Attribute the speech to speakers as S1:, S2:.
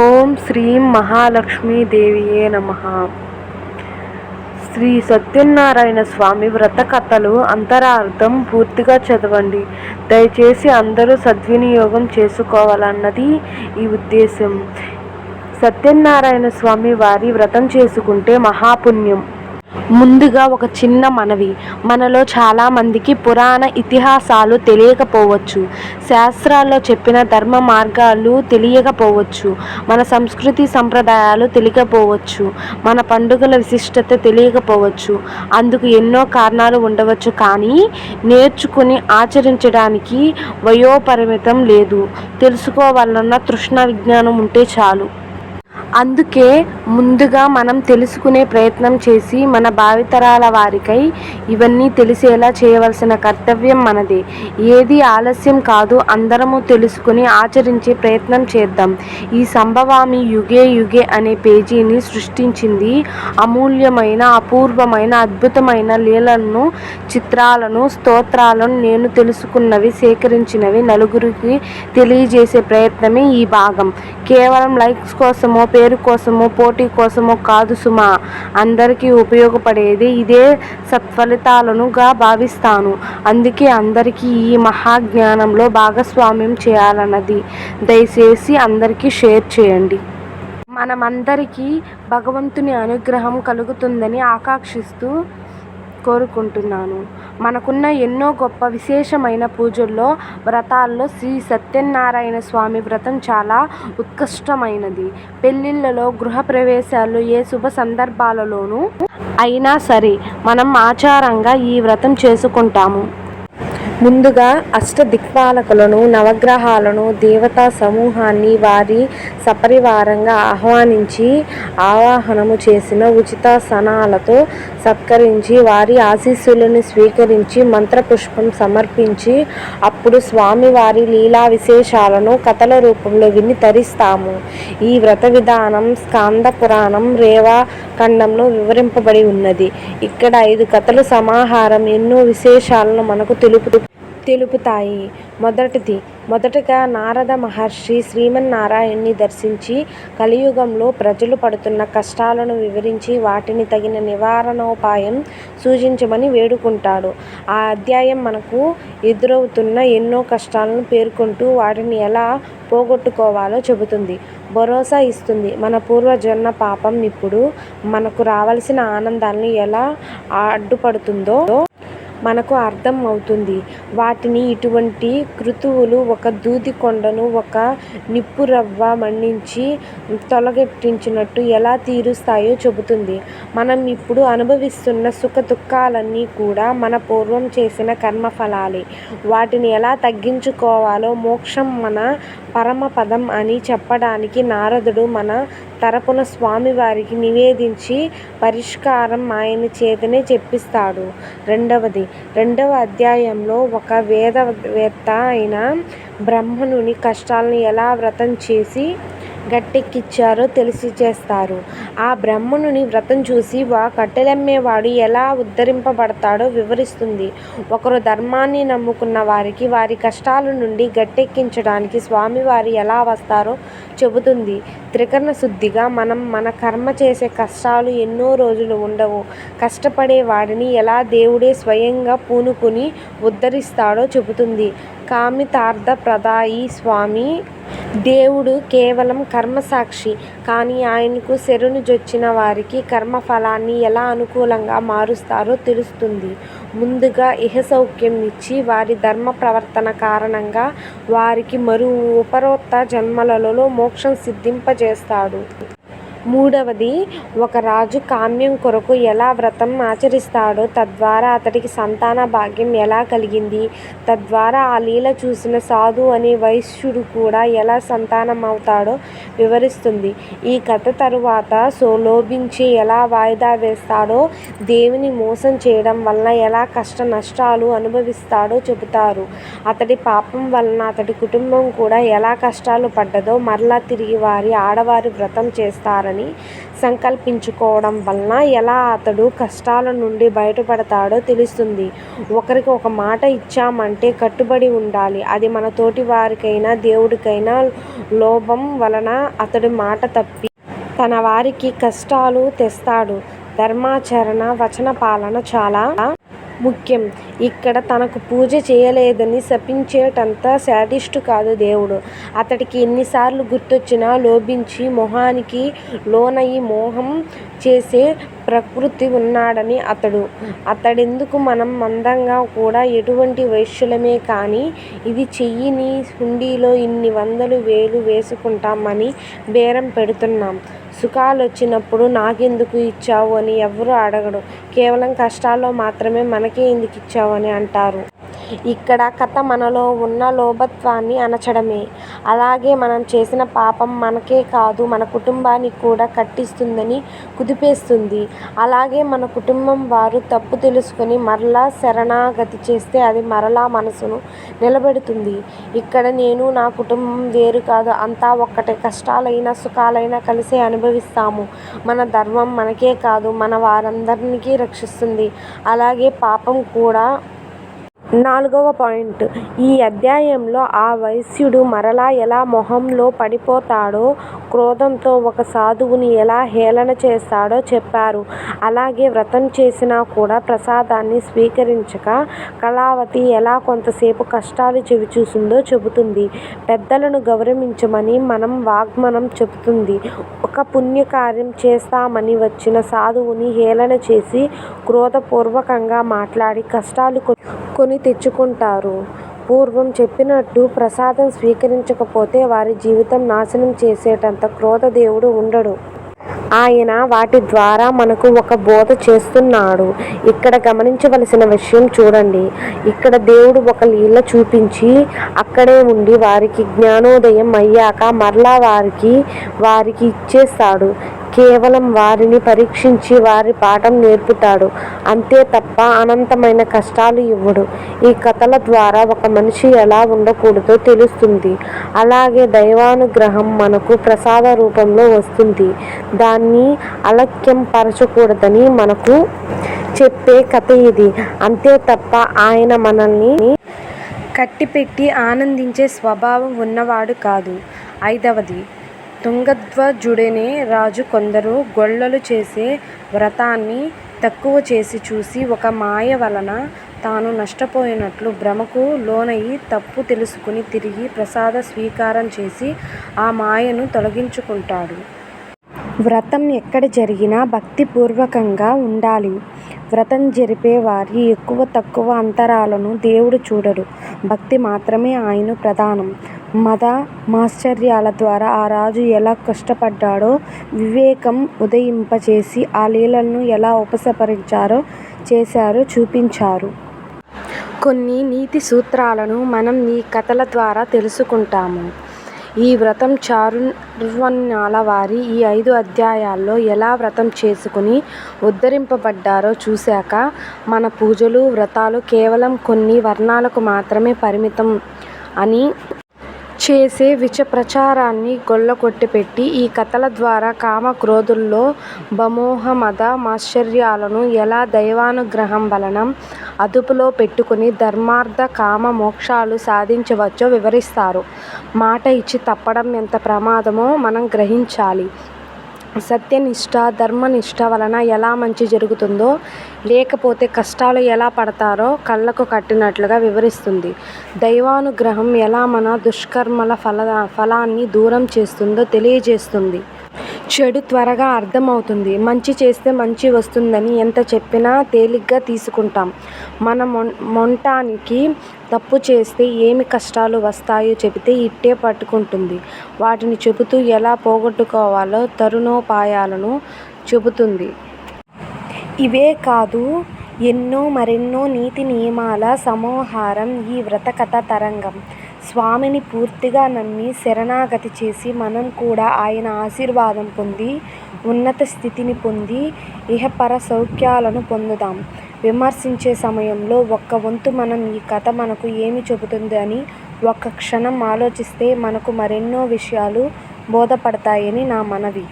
S1: ఓం శ్రీం మహాలక్ష్మీదేవియే నమ. శ్రీ సత్యనారాయణ స్వామి వ్రత కథలు అంతరార్థం పూర్తిగా చదవండి. దయచేసి అందరూ సద్వినియోగం చేసుకోవాలన్నది ఈ ఉద్దేశం. సత్యనారాయణ స్వామి వారి వ్రతం చేసుకుంటే మహాపుణ్యం. ముందుగా ఒక చిన్న మనవి. మనలో చాలామందికి పురాణ ఇతిహాసాలు తెలియకపోవచ్చు. శాస్త్రాల్లో చెప్పిన ధర్మ మార్గాలు తెలియకపోవచ్చు. మన సంస్కృతి సంప్రదాయాలు తెలియకపోవచ్చు. మన పండుగల విశిష్టత తెలియకపోవచ్చు. అందుకు ఎన్నో కారణాలు ఉండవచ్చు కానీ నేర్చుకుని ఆచరించడానికి వయోపరిమితం లేదు. తెలుసుకోవాలన్న తృష్ణ విజ్ఞానం ఉంటే చాలు. అందుకే ముందుగా మనం తెలుసుకునే ప్రయత్నం చేసి మన భావితరాల వారికై ఇవన్నీ తెలిసేలా చేయవలసిన కర్తవ్యం మనదే. ఏది ఆలస్యం కాదు అందరము తెలుసుకుని ఆచరించే ప్రయత్నం చేద్దాం. ఈ సంభవామి యుగే యుగే అనే పేజీని సృష్టించింది అమూల్యమైన అపూర్వమైన అద్భుతమైన లీలలను చిత్రాలను స్తోత్రాలను నేను తెలుసుకున్నవి సేకరించినవి నలుగురికి తెలియజేసే ప్రయత్నమే ఈ భాగం. కేవలం లైక్స్ కోసమో పేరు కోసమో పోటీ కోసమో కాదు సుమా. అందరికీ ఉపయోగపడేది ఇదే సత్ఫలితాలనుగా భావిస్తాను. అందుకే అందరికీ ఈ మహాజ్ఞానంలో భాగస్వామ్యం చేయాలన్నది. దయచేసి అందరికీ షేర్ చేయండి. మనమందరికీ భగవంతుని అనుగ్రహం కలుగుతుందని ఆకాంక్షిస్తూ కోరుకుంటున్నాను. మనకున్న ఎన్నో గొప్ప విశేషమైన పూజల్లో వ్రతాల్లో శ్రీ సత్యనారాయణ స్వామి వ్రతం చాలా ఉత్కృష్టమైనది. పెళ్ళిళ్ళలో గృహప్రవేశాలు ఏ శుభ సందర్భాలలోనూ అయినా సరే మనం ఆచారంగా ఈ వ్రతం చేసుకుంటాము. ముందుగా అష్టదిక్పాలకులను నవగ్రహాలను దేవతా సమూహాన్ని వారి సపరివారంగా ఆహ్వానించి ఆవాహనము చేసిన ఉచిత సనాలతో సత్కరించి వారి ఆశీస్సులను స్వీకరించి మంత్రపుష్పం సమర్పించి అప్పుడు స్వామివారి లీలా విశేషాలను కథల రూపంలో విని తరిస్తాము. ఈ వ్రత విధానం స్కాంద పురాణం రేవా ఖండంలో వివరింపబడి ఉన్నది. ఇక్కడ ఐదు కథలు సమాహారం ఎన్నో విశేషాలను మనకు తెలుపు తెలుపుతాయి. మొదటిది మొదటగా నారద మహర్షి శ్రీమన్నారాయణ్ణి దర్శించి కలియుగంలో ప్రజలు పడుతున్న కష్టాలను వివరించి వాటిని తగిన నివారణోపాయం సూచించమని వేడుకుంటాడు. ఆ అధ్యాయం మనకు ఎదురవుతున్న ఎన్నో కష్టాలను పేర్కొంటూ వాటిని ఎలా పోగొట్టుకోవాలో చెబుతుంది. భరోసా ఇస్తుంది. మన పూర్వజన్మ పాపం ఇప్పుడు మనకు రావలసిన ఆనందాన్ని ఎలా అడ్డుపడుతుందో మనకు అర్థం అవుతుంది. వాటిని ఇటువంటి క్రతువులు ఒక దూది కొండను ఒక నిప్పురవ్వ మండించి తొలగెట్టించినట్టు ఎలా తీరుస్తాయో చెబుతుంది. మనం ఇప్పుడు అనుభవిస్తున్న సుఖ దుఃఖాలన్నీ కూడా మన పూర్వం చేసిన కర్మఫలాలే. వాటిని ఎలా తగ్గించుకోవాలో మోక్షం మన పరమపదం అని చెప్పడానికి నారదుడు మన తరపున స్వామివారికి నివేదించి పరిష్కారం ఆయన చేతనే చెప్పిస్తాడు. రెండవది రెండవ అధ్యాయంలో ఒక వేదవేత్త అయిన బ్రాహ్మణుని కష్టాలను ఎలా వ్రతం చేసి గట్టెక్కించారో తెలిసి చేస్తారు. ఆ బ్రాహ్మణుని వ్రతం చూసి వా కట్టెలమ్మేవాడు ఎలా ఉద్ధరింపబడతాడో వివరిస్తుంది. ఒకరు ధర్మాన్ని నమ్ముకున్న వారికి వారి కష్టాల నుండి గట్టెక్కించడానికి స్వామివారు ఎలా వస్తారో చెబుతుంది. త్రికరణ శుద్ధిగా మనం మన కర్మ చేసే కష్టాలు ఎన్నో రోజులు ఉండవు. కష్టపడే వాడిని ఎలా దేవుడే స్వయంగా పూనుకుని ఉద్ధరిస్తాడో చెబుతుంది. కామితార్థ ప్రదాయి స్వామి. దేవుడు కేవలం కర్మసాక్షి. కానీ ఆయనకు శరణుజొచ్చిన వారికి కర్మఫలాన్ని ఎలా అనుకూలంగా మారుస్తారో తెలుస్తుంది. ముందుగా ఇహ సౌఖ్యం ఇచ్చి వారి ధర్మ ప్రవర్తన కారణంగా వారికి మరో ఉపరోక్త జన్మలలో మోక్షం సిద్ధింపజేస్తాడు. మూడవది ఒక రాజు కామ్యం కొరకు ఎలా వ్రతం ఆచరిస్తాడో తద్వారా అతడికి సంతాన భాగ్యం ఎలా కలిగింది తద్వారా ఆ లీల చూసిన సాధు అనే వైశ్యుడు కూడా ఎలా సంతానం అవుతాడో వివరిస్తుంది. ఈ కథ తరువాత సో లోభించి ఎలా వాయిదా వేస్తాడో దేవుని మోసం చేయడం వలన ఎలా కష్ట నష్టాలు అనుభవిస్తాడో చెబుతారు. అతడి పాపం వలన అతడి కుటుంబం కూడా ఎలా కష్టాలు పడ్డదో మరలా తిరిగి వారి ఆడవారి వ్రతం చేస్తారని సంకల్పించుకోవడం వలన ఎలా అతడు కష్టాల నుండి బయటపడతాడో తెలుస్తుంది. ఒకరికి ఒక మాట ఇచ్చామంటే కట్టుబడి ఉండాలి. అది మన తోటి వారికైనా దేవుడికైనా లోభం వలన అతడి మాట తప్పి తన వారికి కష్టాలు తెస్తాడు. ధర్మాచరణ వచన పాలన చాలా ముఖ్యం. ఇక్కడ తనకు పూజ చేయలేదని శపించేటంత శాడిస్టు కాదు దేవుడు. అతడికి ఎన్నిసార్లు గుర్తొచ్చినా లోభించి మొహానికి లోనయి మోహం చేసే ప్రకృతి ఉన్నాడని అతడు. అతడెందుకు మనం మందంగా కూడా ఎటువంటి వైశ్యులమే కానీ ఇది చెయ్యిని హుండీలో ఇన్ని వందలు వేలు వేసుకుంటామని బేరం పెడుతున్నాం. సుఖాలొచ్చినప్పుడు నాకెందుకు ఇచ్చావు అని ఎవ్వరూ అడగడు కేవలం కష్టాల్లో మాత్రమే మనకే ఎందుకు ఇచ్చావు అని అంటారు. ఇక్కడ కథ మనలో ఉన్న లోభత్వాన్ని అణచడమే. అలాగే మనం చేసిన పాపం మనకే కాదు మన కుటుంబానికి కూడా కట్టిస్తుందని కుదిపేస్తుంది. అలాగే మన కుటుంబం వారు తప్పు తెలుసుకొని మరలా శరణాగతి చేస్తే అది మరలా మనసును నిలబెడుతుంది. ఇక్కడ నేను నా కుటుంబం వేరు కాదు అంతా ఒక్కటే. కష్టాలైనా సుఖాలైనా కలిసే అనుభవిస్తాము. మన ధర్మం మనకే కాదు మన వారందరికీ రక్షిస్తుంది. అలాగే పాపం కూడా నాలుగవ పాయింట్. ఈ అధ్యాయంలో ఆ వైశ్యుడు మరలా ఎలా మొహంలో పడిపోతాడో క్రోధంతో ఒక సాధువుని ఎలా హేళన చేస్తాడో చెప్పారు. అలాగే వ్రతం చేసినా కూడా ప్రసాదాన్ని స్వీకరించక కళావతి ఎలా కొంతసేపు కష్టాలు చవిచూసిందో చెబుతుంది. పెద్దలను గౌరవించమని మనం వాగ్మనం చెబుతుంది. ఒక పుణ్యకార్యం చేస్తామని వచ్చిన సాధువుని హేళన చేసి క్రోధపూర్వకంగా మాట్లాడి కష్టాలు కొని తెచ్చుకుంటారు. పూర్వం చెప్పినట్టు ప్రసాదం స్వీకరించకపోతే వారి జీవితం నాశనం చేసేటంత క్రోధ దేవుడు ఉండడు. ఆయన వాటి ద్వారా మనకు ఒక బోధ చేస్తున్నాడు. ఇక్కడ గమనించవలసిన విషయం చూడండి. ఇక్కడ దేవుడు ఒక లీల చూపించి అక్కడే ఉండి వారికి జ్ఞానోదయం అయ్యాక మరలా వారికి వారికి ఇచ్చేస్తాడు. కేవలం వారిని పరీక్షించి వారి పాఠం నేర్పుతాడు. అంతే తప్ప అనంతమైన కష్టాలు ఇవ్వడు. ఈ కథల ద్వారా ఒక మనిషి ఎలా ఉండకూడదో తెలుస్తుంది. అలాగే దైవానుగ్రహం మనకు ప్రసాద రూపంలో వస్తుంది. దాన్ని అలక్యం పరచకూడదని మనకు చెప్పే కథ ఇది. అంతే తప్ప ఆయన మనల్ని కట్టిపెట్టి ఆనందించే స్వభావం ఉన్నవాడు కాదు. ఐదవది తుంగధ్వజుడనే రాజు కొందరు గొల్లలు చేసే వ్రతాన్ని తక్కువ చేసి చూసి ఒక మాయ వలన తాను నష్టపోయినట్లు భ్రమకు లోనయి తప్పు తెలుసుకుని తిరిగి ప్రసాద స్వీకారం చేసి ఆ మాయను తొలగించుకుంటాడు. వ్రతం ఎక్కడ జరిగినా భక్తిపూర్వకంగా ఉండాలి. వ్రతం జరిపే వారి ఎక్కువ తక్కువ అంతరాలను దేవుడు చూడడు. భక్తి మాత్రమే ఆయన ప్రధానం. మద మాశ్చర్యాల ద్వారా ఆ రాజు ఎలా కష్టపడ్డాడో వివేకం ఉదయింపచేసి ఆ లీలలను ఎలా ఉపసంహరించారో చేశారో చూపించారు. కొన్ని నీతి సూత్రాలను మనం ఈ కథల ద్వారా తెలుసుకుంటాము. ఈ వ్రతం చారుణ్యాల వారి ఈ ఐదు అధ్యాయాల్లో ఎలా వ్రతం చేసుకుని ఉద్ధరింపబడ్డారో చూశాక మన పూజలు వ్రతాలు కేవలం కొన్ని వర్ణాలకు మాత్రమే పరిమితం అని చేసే విష ప్రచారాన్ని గొల్లకొట్టిపెట్టి ఈ కథల ద్వారా కామ క్రోధుల్లో భమోహమద మాశ్చర్యాలను ఎలా దైవానుగ్రహం వలన అదుపులో పెట్టుకుని ధర్మార్థ కామ మోక్షాలు సాధించవచ్చో వివరిస్తారు. మాట ఇచ్చి తప్పడం ఎంత ప్రమాదమో మనం గ్రహించాలి. సత్యనిష్ట ధర్మనిష్ట వలన ఎలా మంచి జరుగుతుందో లేకపోతే కష్టాలు ఎలా పడతారో కళ్ళకు కట్టినట్లుగా వివరిస్తుంది. దైవానుగ్రహం ఎలా మన దుష్కర్మల ఫల ఫలాన్ని దూరం చేస్తుందో తెలియజేస్తుంది. చెడు త్వరగా అర్థమవుతుంది. మంచి చేస్తే మంచి వస్తుందని ఎంత చెప్పినా తేలిగ్గా తీసుకుంటాం. మన మొంటానికి తప్పు చేస్తే ఏమి కష్టాలు వస్తాయో చెబితే ఇట్టే పట్టుకుంటుంది. వాటిని చెబుతూ ఎలా పోగొట్టుకోవాలో తరుణోపాయాలను చెబుతుంది. ఇవే కాదు ఎన్నో మరెన్నో నీతి నియమాల సమాహారం ఈ వ్రతకథ తరంగం. స్వామిని పూర్తిగా నమ్మి శరణాగతి చేసి మనం కూడా ఆయన ఆశీర్వాదం పొంది ఉన్నత స్థితిని పొంది ఇహపర సౌఖ్యాలను పొందుదాం. విమర్శించే సమయంలో ఒక్క వంతు మనం ఈ కథ మనకు ఏమి చెబుతుంది అని ఒక్క క్షణం ఆలోచిస్తే మనకు మరెన్నో విషయాలు బోధపడతాయని నా మనవి.